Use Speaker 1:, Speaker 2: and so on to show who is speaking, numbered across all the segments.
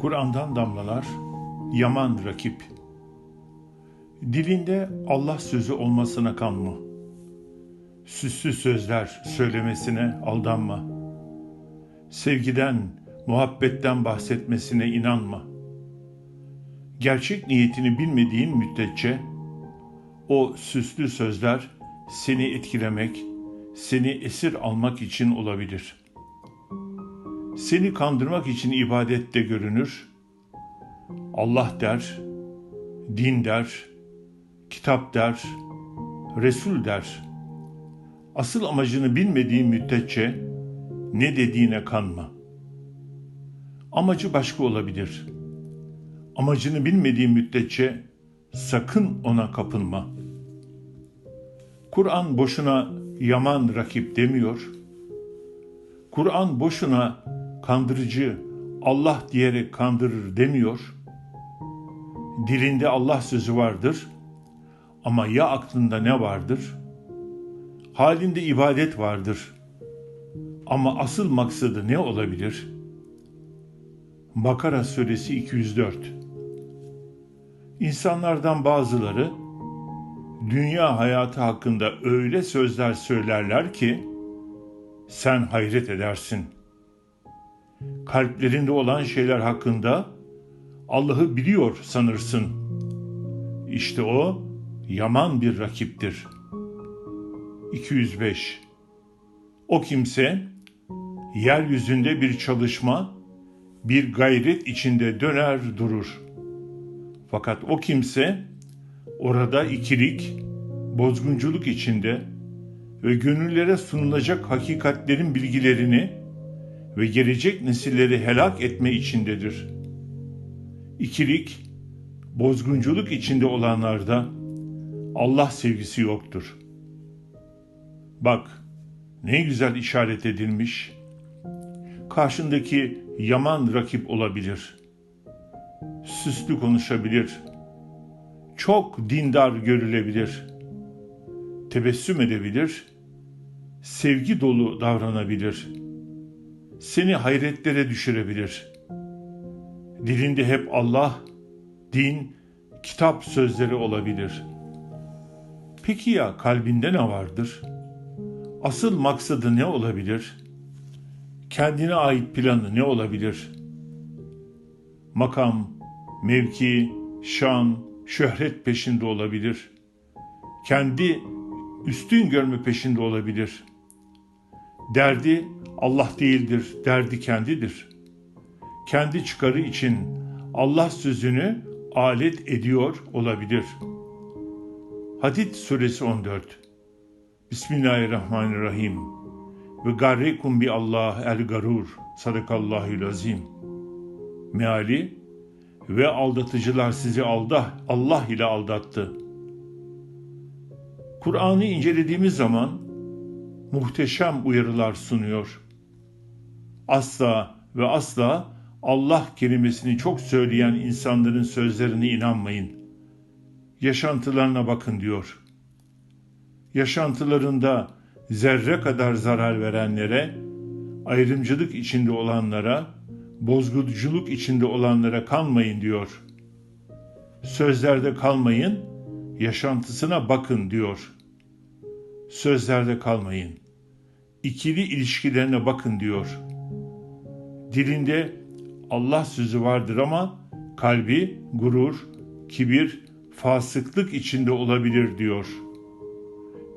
Speaker 1: Kur'an'dan damlalar, yaman rakip. Dilinde Allah sözü olmasına kanma. Süslü sözler söylemesine aldanma. Sevgiden, muhabbetten bahsetmesine inanma. Gerçek niyetini bilmediğin müddetçe o süslü sözler seni etkilemek, seni esir almak için olabilir. Seni kandırmak için ibadette görünür. Allah der, din der, kitap der, Resul der. Asıl amacını bilmediğin müddetçe ne dediğine kanma. Amacı başka olabilir. Amacını bilmediğin müddetçe sakın ona kapılma. Kur'an boşuna yaman rakip demiyor. Kur'an boşuna kandırıcı Allah diyerek kandırır demiyor. Dilinde Allah sözü vardır ama ya aklında ne vardır? Halinde ibadet vardır. Ama asıl maksadı ne olabilir? Bakara suresi 204 İnsanlardan bazıları dünya hayatı hakkında öyle sözler söylerler ki sen hayret edersin. Kalplerinde olan şeyler hakkında Allah'ı biliyor sanırsın. İşte o yaman bir rakiptir. 205 O kimse yeryüzünde bir çalışma, bir gayret içinde döner durur. Fakat o kimse orada ikilik, bozgunculuk içinde ve gönüllere sunulacak hakikatlerin bilgilerini ve gelecek nesilleri helak etme içindedir. İkilik, bozgunculuk içinde olanlarda Allah sevgisi yoktur. Bak, ne güzel işaret edilmiş. Karşındaki yaman rakip olabilir. Süslü konuşabilir. Çok dindar görülebilir. Tebessüm edebilir. Sevgi dolu davranabilir. Seni hayretlere düşürebilir. Dilinde hep Allah, din, kitap sözleri olabilir. Peki ya kalbinde ne vardır? Asıl maksadı ne olabilir? Kendine ait planı ne olabilir? Makam, mevki, şan, şöhret peşinde olabilir. Kendi üstün görme peşinde olabilir. Derdi Allah değildir, derdi kendidir. Kendi çıkarı için Allah sözünü alet ediyor olabilir. Hadid suresi 14 Bismillahirrahmanirrahim ve garrikum bi Allah el garur sadakallahül azim meali ve aldatıcılar sizi aldah Allah ile aldattı. Kur'an'ı incelediğimiz zaman muhteşem uyarılar sunuyor. Asla ve asla Allah kelimesini çok söyleyen insanların sözlerine inanmayın. Yaşantılarına bakın diyor. Yaşantılarında zerre kadar zarar verenlere, ayrımcılık içinde olanlara, bozguculuk içinde olanlara kanmayın diyor. Sözlerde kalmayın, yaşantısına bakın diyor. Sözlerde kalmayın. İkili ilişkilerine bakın diyor. Dilinde Allah sözü vardır ama kalbi gurur, kibir, fasıklık içinde olabilir diyor.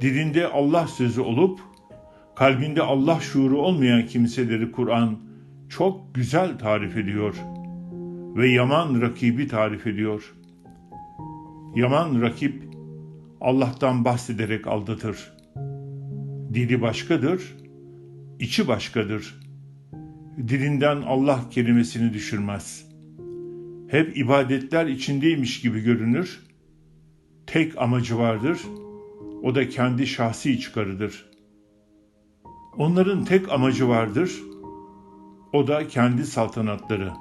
Speaker 1: Dilinde Allah sözü olup kalbinde Allah şuuru olmayan kimseleri Kur'an çok güzel tarif ediyor ve yaman rakibi tarif ediyor. Yaman rakip Allah'tan bahsederek aldatır. Dili başkadır, içi başkadır. Dilinden Allah kelimesini düşürmez. Hep ibadetler içindeymiş gibi görünür. Tek amacı vardır. O da kendi şahsi çıkarıdır. Onların tek amacı vardır. O da kendi saltanatları.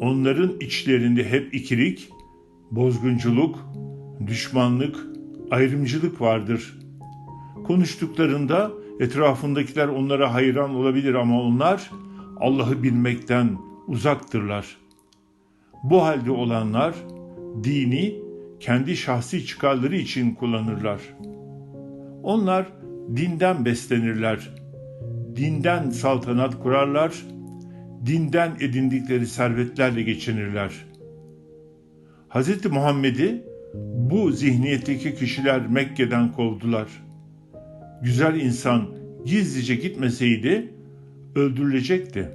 Speaker 1: Onların içlerinde hep ikilik, bozgunculuk, düşmanlık, ayrımcılık vardır. Konuştuklarında etrafındakiler onlara hayran olabilir ama onlar Allah'ı bilmekten, uzaktırlar. Bu halde olanlar dini kendi şahsi çıkarları için kullanırlar. Onlar dinden beslenirler. Dinden saltanat kurarlar. Dinden edindikleri servetlerle geçinirler. Hz. Muhammed'i bu zihniyetteki kişiler Mekke'den kovdular. Güzel insan gizlice gitmeseydi öldürülecekti.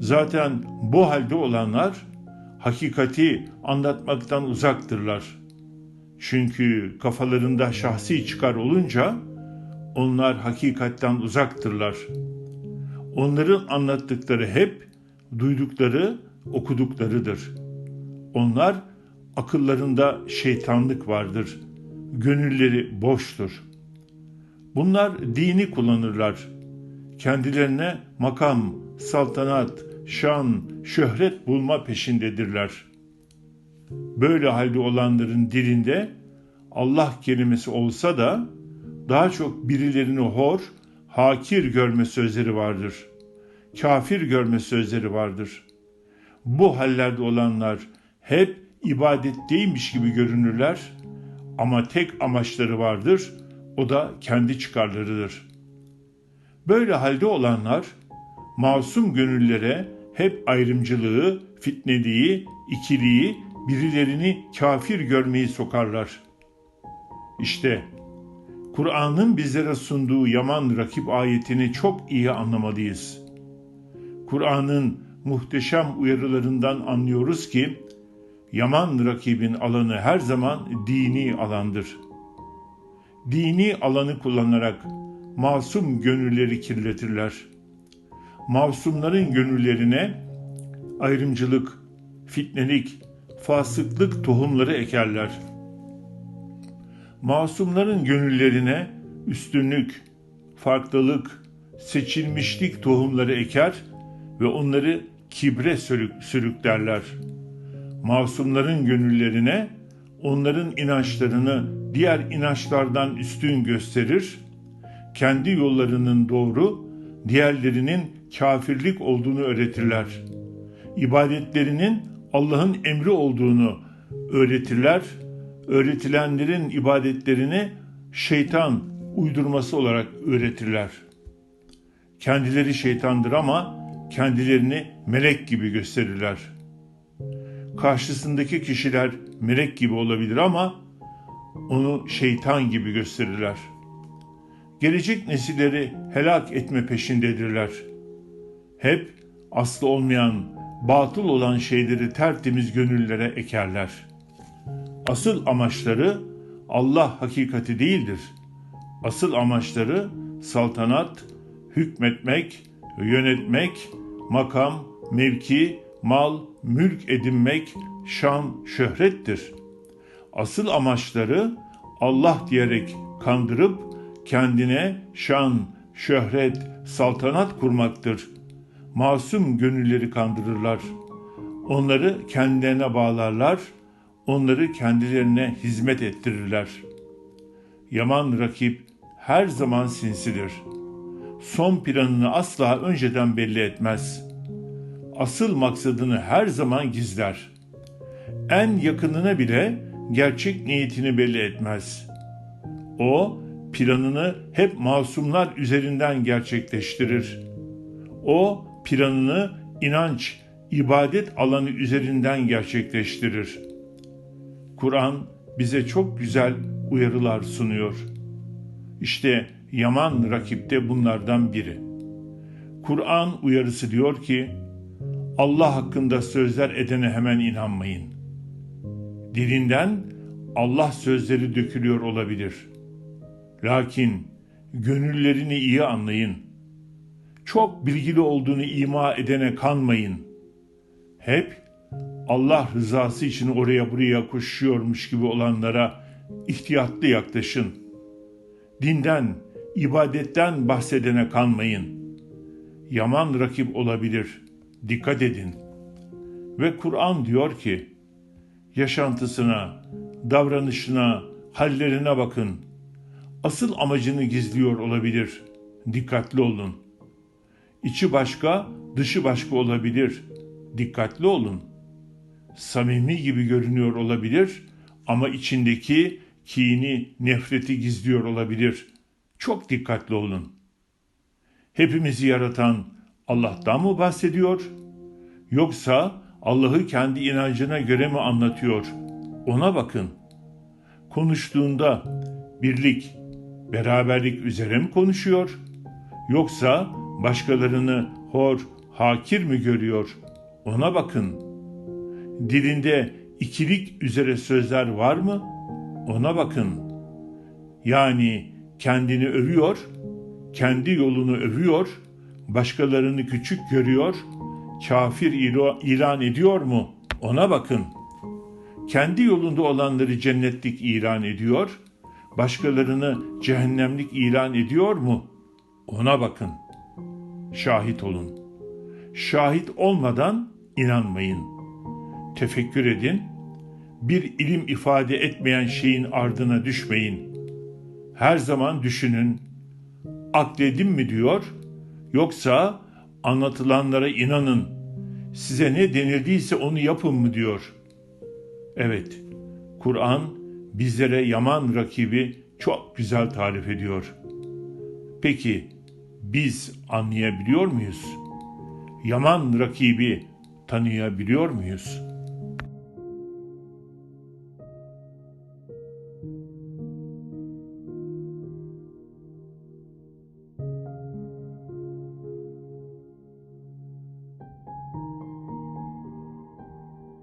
Speaker 1: Zaten bu halde olanlar hakikati anlatmaktan uzaktırlar. Çünkü kafalarında şahsi çıkar olunca onlar hakikatten uzaktırlar. Onların anlattıkları hep duydukları, okuduklarıdır. Onlar akıllarında şeytanlık vardır. Gönülleri boştur. Bunlar dini kullanırlar. Kendilerine makam, saltanat, şan, şöhret bulma peşindedirler. Böyle halde olanların dilinde Allah kelimesi olsa da daha çok birilerini hor, hakir görme sözleri vardır. Kafir görme sözleri vardır. Bu hallerde olanlar hep ibadetteymiş gibi görünürler ama tek amaçları vardır, o da kendi çıkarlarıdır. Böyle halde olanlar masum gönüllere hep ayrımcılığı, fitnediği, ikiliği, birilerini kafir görmeyi sokarlar. İşte Kur'an'ın bizlere sunduğu yaman rakip ayetini çok iyi anlamalıyız. Kur'an'ın muhteşem uyarılarından anlıyoruz ki yaman rakibin alanı her zaman dini alandır. Dini alanı kullanarak masum gönülleri kirletirler. Masumların gönüllerine ayrımcılık, fitnelik, fasıklık tohumları ekerler. Masumların gönüllerine üstünlük, farklılık, seçilmişlik tohumları eker ve onları kibre sürük, sürüklerler. Masumların gönüllerine onların inançlarını diğer inançlardan üstün gösterir, kendi yollarının doğru, diğerlerinin kafirlik olduğunu öğretirler. İbadetlerinin Allah'ın emri olduğunu öğretirler. Öğretilenlerin ibadetlerini şeytan uydurması olarak öğretirler. Kendileri şeytandır ama kendilerini melek gibi gösterirler. Karşısındaki kişiler melek gibi olabilir ama onu şeytan gibi gösterirler. Gelecek nesilleri helak etme peşindedirler. Hep aslı olmayan, batıl olan şeyleri tertemiz gönüllere ekerler. Asıl amaçları Allah hakikati değildir. Asıl amaçları saltanat, hükmetmek, yönetmek, makam, mevki, mal, mülk edinmek, şan, şöhrettir. Asıl amaçları Allah diyerek kandırıp kendine şan, şöhret, saltanat kurmaktır. Masum gönülleri kandırırlar. Onları kendilerine bağlarlar, onları kendilerine hizmet ettirirler. Yaman rakip her zaman sinsidir. Son planını asla önceden belli etmez. Asıl maksadını her zaman gizler. En yakınına bile gerçek niyetini belli etmez. O planını hep masumlar üzerinden gerçekleştirir. O planını inanç, ibadet alanı üzerinden gerçekleştirir. Kur'an bize çok güzel uyarılar sunuyor. İşte Yaman rakip de bunlardan biri. Kur'an uyarısı diyor ki, Allah hakkında sözler edene hemen inanmayın. Dilinden Allah sözleri dökülüyor olabilir. Lakin gönüllerini iyi anlayın. Çok bilgili olduğunu ima edene kanmayın. Hep Allah rızası için oraya buraya koşuyormuş gibi olanlara ihtiyatlı yaklaşın. Dinden, ibadetten bahsedene kanmayın. Yaman rakip olabilir. Dikkat edin. Ve Kur'an diyor ki, yaşantısına, davranışına, hallerine bakın. Asıl amacını gizliyor olabilir. Dikkatli olun. İçi başka, dışı başka olabilir. Dikkatli olun. Samimi gibi görünüyor olabilir ama içindeki kini, nefreti gizliyor olabilir. Çok dikkatli olun. Hepimizi yaratan Allah'tan mı bahsediyor? Yoksa Allah'ı kendi inancına göre mi anlatıyor? Ona bakın. Konuştuğunda birlik, beraberlik üzere mi konuşuyor? Yoksa başkalarını hor, hakir mi görüyor? Ona bakın. Dilinde ikilik üzere sözler var mı? Ona bakın. Yani kendini övüyor, kendi yolunu övüyor, başkalarını küçük görüyor, kafir ilan ediyor mu? Ona bakın. Kendi yolunda olanları cennetlik ilan ediyor, başkalarını cehennemlik ilan ediyor mu? Ona bakın. Şahit olun. Şahit olmadan inanmayın. Tefekkür edin. Bir ilim ifade etmeyen şeyin ardına düşmeyin. Her zaman düşünün. Akledim mi diyor yoksa anlatılanlara inanın. Size ne denildiyse onu yapın mı diyor. Evet, Kur'an bizlere yaman rakibi çok güzel tarif ediyor. Peki biz anlayabiliyor muyuz? Yaman rakibi tanıyabiliyor muyuz?